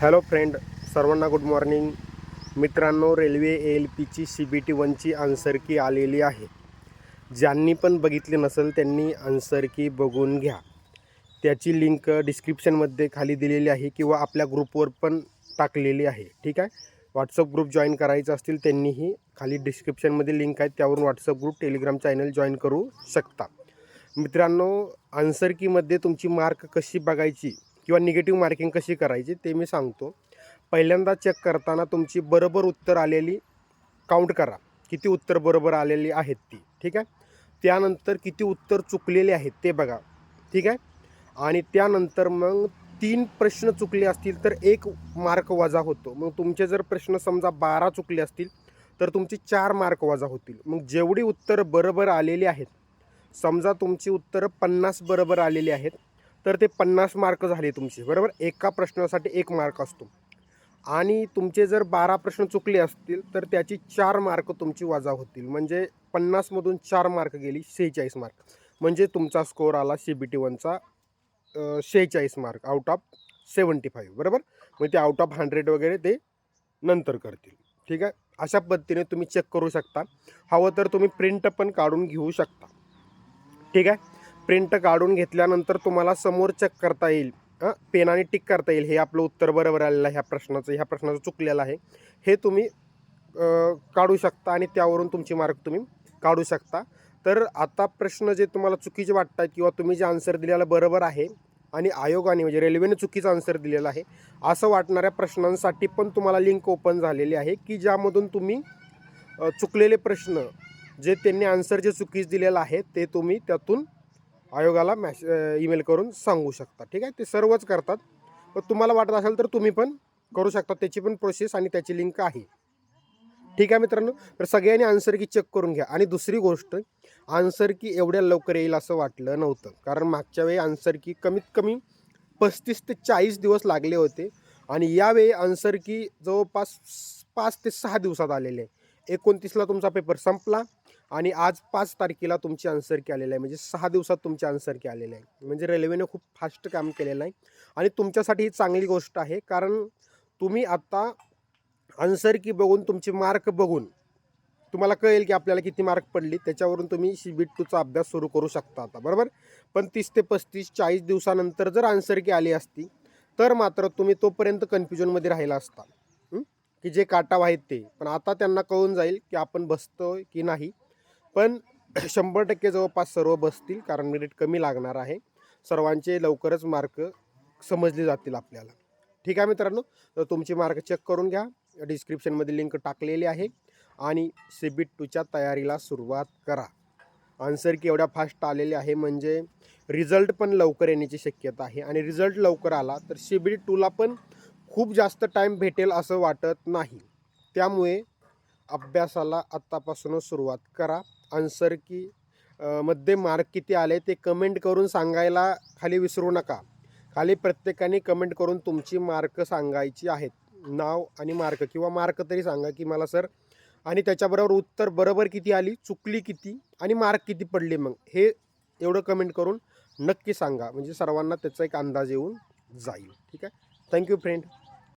Hello friend सर्वांना good morning. मित्रांनो railway A L पीची सी बी टी वनची आन्सर की आलेली आहे. ज्यांनी पण बघितली नसेल त्यांनी आन्सर की बघून घ्या. त्याची लिंक डिस्क्रिप्शनमध्ये खाली दिलेली आहे किंवा आपल्या ग्रुपवर पण टाकलेली आहे. ठीक आहे? व्हॉट्सअप ग्रुप जॉईन करायचं असतील त्यांनीही खाली डिस्क्रिप्शनमध्ये लिंक आहे त्यावरून WhatsApp group Telegram channel join करू शकता. मित्रांनो आन्सर कीमध्ये तुमची मार्क कशी बघायची? किंवा निगेटिव्ह मार्किंग कशी करायची ते मी सांगतो. पहिल्यांदा चेक करताना तुमची बरोबर उत्तर आलेली काउंट करा. किती उत्तर बरोबर आलेली आहेत ती. ठीक आहे? त्यानंतर किती उत्तर चुकलेले आहेत ते बघा. ठीक आहे? आणि त्यानंतर मग तीन प्रश्न चुकले असतील तर एक मार्क वजा होतो. मग तुमचे जर प्रश्न समजा बारा चुकले असतील तर तुमचे चार मार्क वजा होतील. मग जेवढी उत्तरं बरोबर आलेली आहेत समजा तुमची उत्तरं पन्नास बरोबर आलेली आहेत तर ते पन्नास मार्क झाले तुमचे बरोबर? एका प्रश्नासाठी एक मार्क असतो. आणि तुमचे जर बारा प्रश्न चुकले असतील तर त्याची चार मार्क तुमची वजा होतील. म्हणजे पन्नासमधून चार मार्क गेली शेहेचाळीस मार्क. म्हणजे तुमचा स्कोअर आला सी बी टी वनचा शेहेचाळीस mark out of seventy five बरोबर? मग ते आउट ऑफ हंड्रेड वगैरे ते नंतर करतील. ठीक आहे? अशा पद्धतीने तुम्ही चेक करू शकता. हवं तर तुम्ही प्रिंट पण काढून घेऊ शकता. ठीक आहे? प्रिंट काढून घेतल्यानंतर तुम्हाला समोर चेक करता येईल. हां? पेनाने टिक करता येईल. हे आपलं उत्तर बरोबर आलेलं आहे. ह्या प्रश्नाचं ह्या प्रश्नाचं चुकलेलं आहे. हे तुम्ही काढू शकता आणि त्यावरून तुमची मार्क तुम्ही काढू शकता. तर आता प्रश्न जे तुम्हाला चुकीचे वाटतात किंवा तुम्ही जे आन्सर दिलेलं बरोबर आहे आणि आयोगाने म्हणजे रेल्वेने चुकीचं आन्सर दिलेलं आहे असं वाटणाऱ्या प्रश्नांसाठी पण तुम्हाला लिंक ओपन झालेली आहे की ज्यामधून तुम्ही चुकलेले प्रश्न जे त्यांनी आन्सर जे चुकीचं दिलेलं आहे ते तुम्ही त्यातून आयोगाला मॅश ईमेल करून सांगू शकता. ठीक आहे? ते सर्वच करतात. पण तुम्हाला वाटत असेल तर तुम्ही पण करू शकता. त्याची पण प्रोसेस आणि त्याची लिंक आहे. ठीक आहे मित्रांनो? तर सगळ्यांनी आन्सर की चेक करून घ्या. आणि दुसरी गोष्ट आन्सर की एवढ्या लवकर येईल असं वाटलं नव्हतं. कारण मागच्या वेळी आन्सर की कमीत कमी पस्तीस ते चाळीस दिवस लागले होते. आणि यावेळी आन्सर की जवळपास पाच ते सहा दिवसात आलेले. आहे एकोणतीसला तुमचा पेपर संपला. आणि आज पाच तारखेला तुमची आन्सर की आहे. म्हणजे सहा दिवसात तुमची आन्सर की आहे. म्हणजे रेल्वेने खूप फास्ट काम केलेलं आहे. आणि तुमच्यासाठी ही चांगली गोष्ट आहे. कारण तुम्ही आता आन्सर की बघून तुमची मार्क बघून तुम्हाला कळेल की आपल्याला किती मार्क पडली. त्याच्यावरून तुम्ही सी बी टूचा अभ्यास सुरू करू शकता आता. बरोबर? पण तीस ते पस्तीस चाळीस दिवसानंतर जर आन्सर की आली असती तर मात्र तुम्ही तोपर्यंत कन्फ्युजनमध्ये राहिला असता. की जे काटाव आहेत ते. पण आता त्यांना कळून जाईल की आपण बसतोय की नाही. पण शंभर टक्के जवळपास सर्व बसतील कारण मेरिट कमी लागणार आहे. सर्वांचे लवकरच मार्क समजले जातील आपल्याला. ठीक आहे मित्रांनो? तर तुमचे मार्क चेक करून घ्या. डिस्क्रिप्शनमध्ये लिंक टाकलेली आहे. आणि सी बी टूच्या तयारीला सुरुवात करा. आन्सर की एवढ्या फास्ट आलेले आहे म्हणजे रिझल्ट पण लवकर येण्याची शक्यता आहे. आणि रिझल्ट लवकर आला तर सी बी टूला पण खूप जास्त टाईम भेटेल असं वाटत नाही. त्यामुळे अभ्यासाला आत्तापासूनच सुरुवात करा. आन्सर की मध्ये मार्क किती आले ते कमेंट करून सांगायला खाली विसरू नका. खाली प्रत्येकाने कमेंट करून तुमची मार्क सांगायची आहेत. नाव आणि मार्क किंवा मार्क तरी सांगा की मला सर आणि त्याच्याबरोबर उत्तर बरोबर किती आली चुकली किती आणि मार्क किती पडले मग? हे एवढं कमेंट करून नक्की सांगा. म्हणजे सर्वांना त्याचा एक अंदाज येऊन जाईल. ठीक आहे? Thank you friend